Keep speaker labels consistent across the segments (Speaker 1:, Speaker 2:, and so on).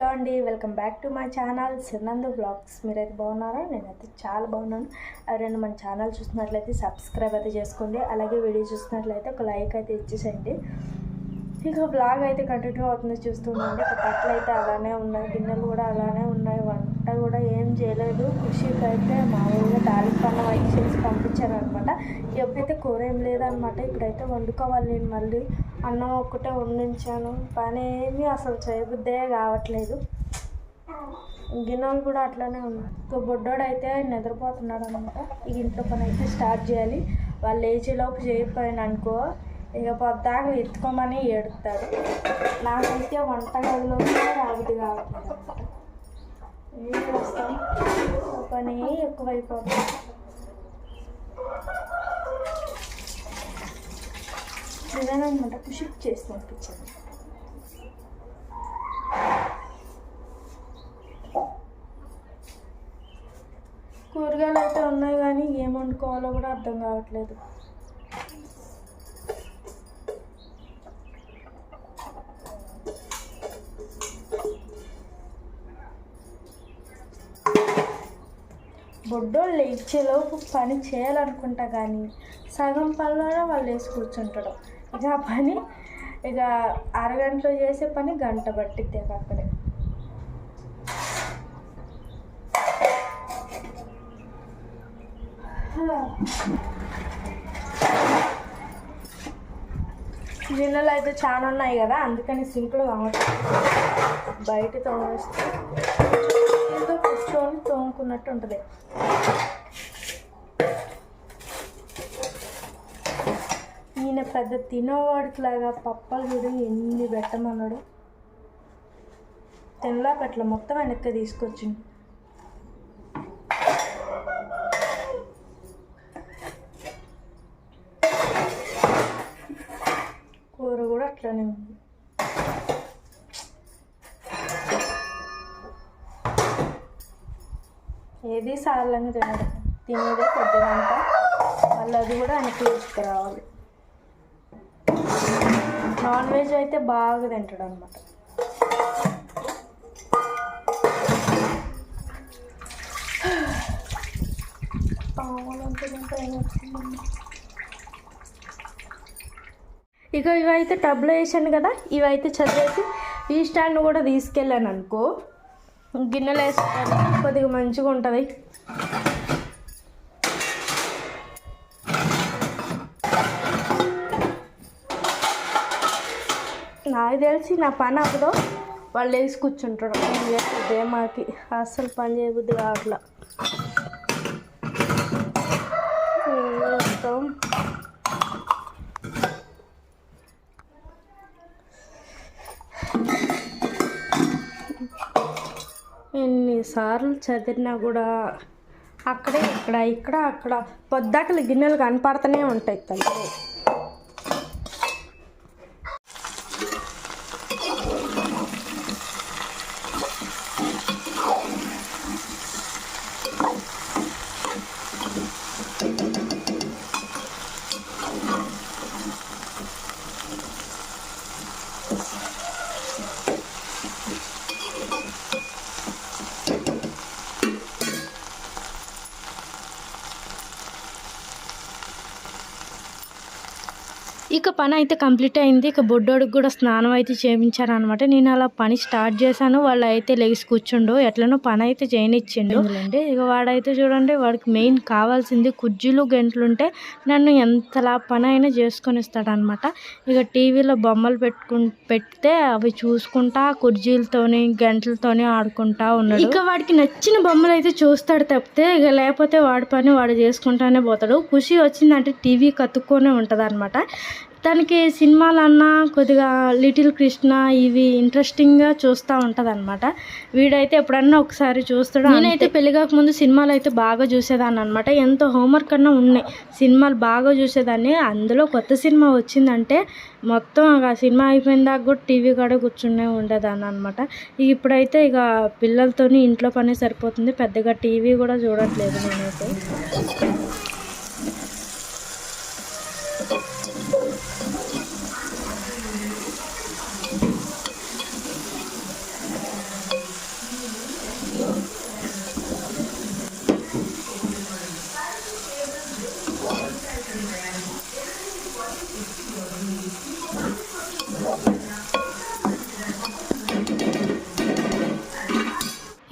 Speaker 1: Hello అండి welcome back to my channel సిన్నందు vlogs మీరైతే బాగున్నారా? నేనైతే చాలా బాగున్నాను. ఎవరైనా మన ఛానల్ చూస్తున్నట్లయితే సబ్స్క్రైబ్ అయితే చేసుకోండి. అలాగే వీడియో చూస్తున్నట్లయితే ఒక లైక్ అయితే ఇచ్చేసేయండి. ఇక బ్లాగ్ అయితే కంటిన్యూ అవుతుంది చూస్తుండండి ఒక బట్టలు అయితే అలానే ఉన్నాయి గిన్నెలు కూడా అలానే ఉన్నాయి. వంట కూడా ఏం చేయలేదు. ఖుషికి అయితే మామూలుగా తాలిపన్న వైట్ చేసి పంపించారు అనమాట ఎప్పుడైతే కూర ఏం లేదనమాట. ఇప్పుడైతే వండుకోవాలి నేను మళ్ళీ. అన్నం ఒక్కటే వండించాను. పని ఏమీ అసలు చేయబుద్దే కావట్లేదు. గిన్నెలు కూడా అట్లానే ఉన్నాయి. ఇంకో బొడ్డోడు అయితే నిద్రపోతున్నాడు అనమాట ఈ ఇంట్లో పని అయితే స్టార్ట్ చేయాలి. వాళ్ళు లేచేలోపు చేయకపోయాను అనుకో ఇక పొద్దాక ఎత్తుకోమని ఏడుతాడు నాకైతే వంటగదిలో రాబుద్ది కావట్లేదు. ఏం చేస్తాం? పని ఎక్కువైపోతుంది. నిజానమాట పుషిప్ చేసి పంపించాను కూరగాయలు అయితే ఉన్నాయి కానీ ఏం వండుకోవాలో కూడా అర్థం కావట్లేదు. బొడ్డోళ్ళు ఇచ్చేలోపు పని చేయాలనుకుంటా కానీ సగం పనిలోనే వాళ్ళు వేసి కూర్చుంటాడు ఇక ఆ పని ఇక అరగంటలో చేసే పని గంట పట్టిద్ది అక్కడే. గిన్నెలు అయితే చాలా ఉన్నాయి కదా అందుకని సింక్లో కావచ్చు బయట తోమేస్తే కూర్చొని తోముకున్నట్టు ఉంటుంది. ఈయన పెద్ద తినేవాడికి లాగా పప్పలు చూడు ఎన్ని పెట్టమన్నాడు. తినలా పెట్టల మొత్తం వెనక్కి తీసుకొచ్చింది కూర కూడా అట్లానే ఉంది. ఏది సార్లంగా తినడం. తినేదే పెద్దదంట మళ్ళీ అది కూడా వెనక్కి తీసుకురావాలి. నాన్ వెజ్ అయితే బాగా తింటాడు అనమాట ఇక ఇవైతే టబ్లో వేసాను కదా ఇవైతే చదివేసి ఈ స్టాండ్ కూడా తీసుకెళ్ళాను అనుకో. గిన్నెలు వేసుకోవాలి కొద్దిగా మంచిగా ఉంటుంది. నాకు తెలిసి నా పని అప్పుడు వాళ్ళు వేసి కూర్చుంటారు. నేను లేకపోతే మాకి? అస్సలు పని చేయబుద్ది కావట్లా. చేస్తాం? ఎన్నిసార్లు చదివినా కూడా అక్కడే ఇక్కడ ఇక్కడ అక్కడ. పొద్దాకలు గిన్నెలు కనపడుతూనే ఉంటాయి తల్లి. ఇక పని అయితే కంప్లీట్ అయింది. ఇక బొడ్డోడికి కూడా స్నానం అయితే చేయించాను అనమాట నేను అలా పని స్టార్ట్ చేశాను. వాళ్ళు అయితే లెగిసి కూర్చుండు. ఎట్లనో పని అయితే చేయనిచ్చిండు. అంటే ఇక వాడైతే చూడండి వాడికి మెయిన్ కావాల్సింది కుర్జీలు గంటలు ఉంటే నన్ను ఎంతలా పని అయినా చేసుకొని ఇస్తాడనమాట ఇక టీవీలో బొమ్మలు పెట్టుకు పెడితే అవి చూసుకుంటా కుర్జీలతోని గంటలతోని ఆడుకుంటా ఉన్నాడు. ఇక వాడికి నచ్చిన బొమ్మలు అయితే చూస్తాడు తప్పితే ఇక లేకపోతే వాడి పని వాడు చేసుకుంటానే పోతాడు. ఖుషి వచ్చిందంటే టీవీ కతుక్కొనే ఉంటుంది అనమాట తనకి సినిమాలన్నా కొద్దిగా లిటిల్ కృష్ణ ఇవి ఇంట్రెస్టింగ్గా చూస్తూ ఉంటుంది అనమాట వీడైతే ఎప్పుడన్నా ఒకసారి చూస్తాడు. నేనైతే పెళ్ళి కాకముందు సినిమాలు అయితే బాగా చూసేదాన్ని అనమాట ఎంతో హోంవర్క్ అన్నా ఉన్నాయి. సినిమాలు బాగా చూసేదాన్ని. అందులో కొత్త సినిమా వచ్చిందంటే మొత్తం ఆ సినిమా అయిపోయిన దాకా కూడా టీవీ కాడ కూర్చునే ఉండేదాన్ని అనమాట ఇప్పుడైతే ఇక పిల్లలతోని ఇంట్లో పని సరిపోతుంది. పెద్దగా టీవీ కూడా చూడట్లేదు నేనైతే.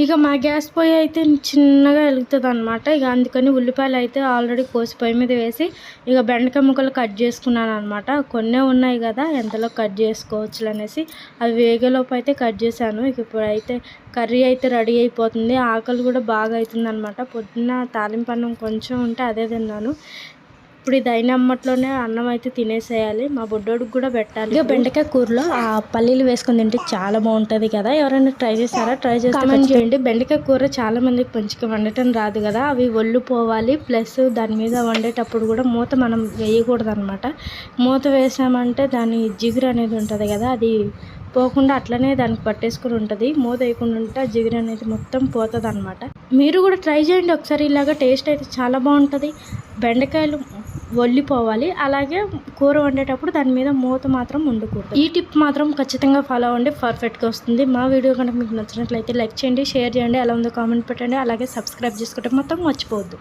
Speaker 1: ఇక మా గ్యాస్ పొయ్యి అయితే చిన్నగా వెలుగుతుంది అనమాట ఇక అందుకని ఉల్లిపాయలు అయితే ఆల్రెడీ కోసి పొయ్యి మీద వేసి ఇక బెండకాయ ముక్కలు కట్ చేసుకున్నాను అనమాట కొన్నే ఉన్నాయి కదా ఎంతలో కట్ చేసుకోవచ్చు అనేసి అవి వేగేలోపు అయితే కట్ చేశాను. ఇక ఇప్పుడు అయితే కర్రీ అయితే రెడీ అయిపోతుంది. ఆకలి కూడా బాగా అవుతుంది అనమాట పొద్దున్న తాలింపన్నం కొంచెం ఉంటే అదే తిన్నాను. ఇప్పుడు ఇది అయినమ్మట్లోనే అన్నం అయితే తినేసేయాలి. మా బుడ్డోడికి కూడా పెట్టాలి. ఇక బెండకాయ కూరలో ఆ పల్లీలు వేసుకొని తింటే చాలా బాగుంటుంది కదా. ఎవరైనా ట్రై చేస్తారా ట్రై చేస్తే కామెంట్ చేయండి. బెండకాయ కూర చాలా మందికి మంచిగా వండటం రాదు కదా. అవి ఒళ్ళు పోవాలి. ప్లస్ దాని మీద వండేటప్పుడు కూడా మూత మనం వేయకూడదు అనమాట మూత వేసామంటే దాని జిగురు అనేది ఉంటుంది కదా. అది పోకుండా అట్లనే దానికి పట్టేసుకుని ఉంటుంది. మూత వేయకుండా ఉంటే ఆ జిగురు అనేది మొత్తం పోతుంది అనమాట మీరు కూడా ట్రై చేయండి. ఒకసారి ఇలాగ టేస్ట్ అయితే చాలా బాగుంటుంది. బెండకాయలు వల్లిపోవాలి అలాగే కూర వండేటప్పుడు దాని మీద మూత మాత్రం ఉండకూడదు. ఈ టిప్ మాత్రం ఖచ్చితంగా ఫాలో అవ్వండి. పర్ఫెక్ట్గా వస్తుంది. మా వీడియో కనుక మీకు నచ్చినట్లయితే లైక్ చేయండి షేర్ చేయండి ఎలా ఉందో కామెంట్ పెట్టండి. అలాగే సబ్స్క్రైబ్ చేసుకుంటే మొత్తం మర్చిపోవద్దు.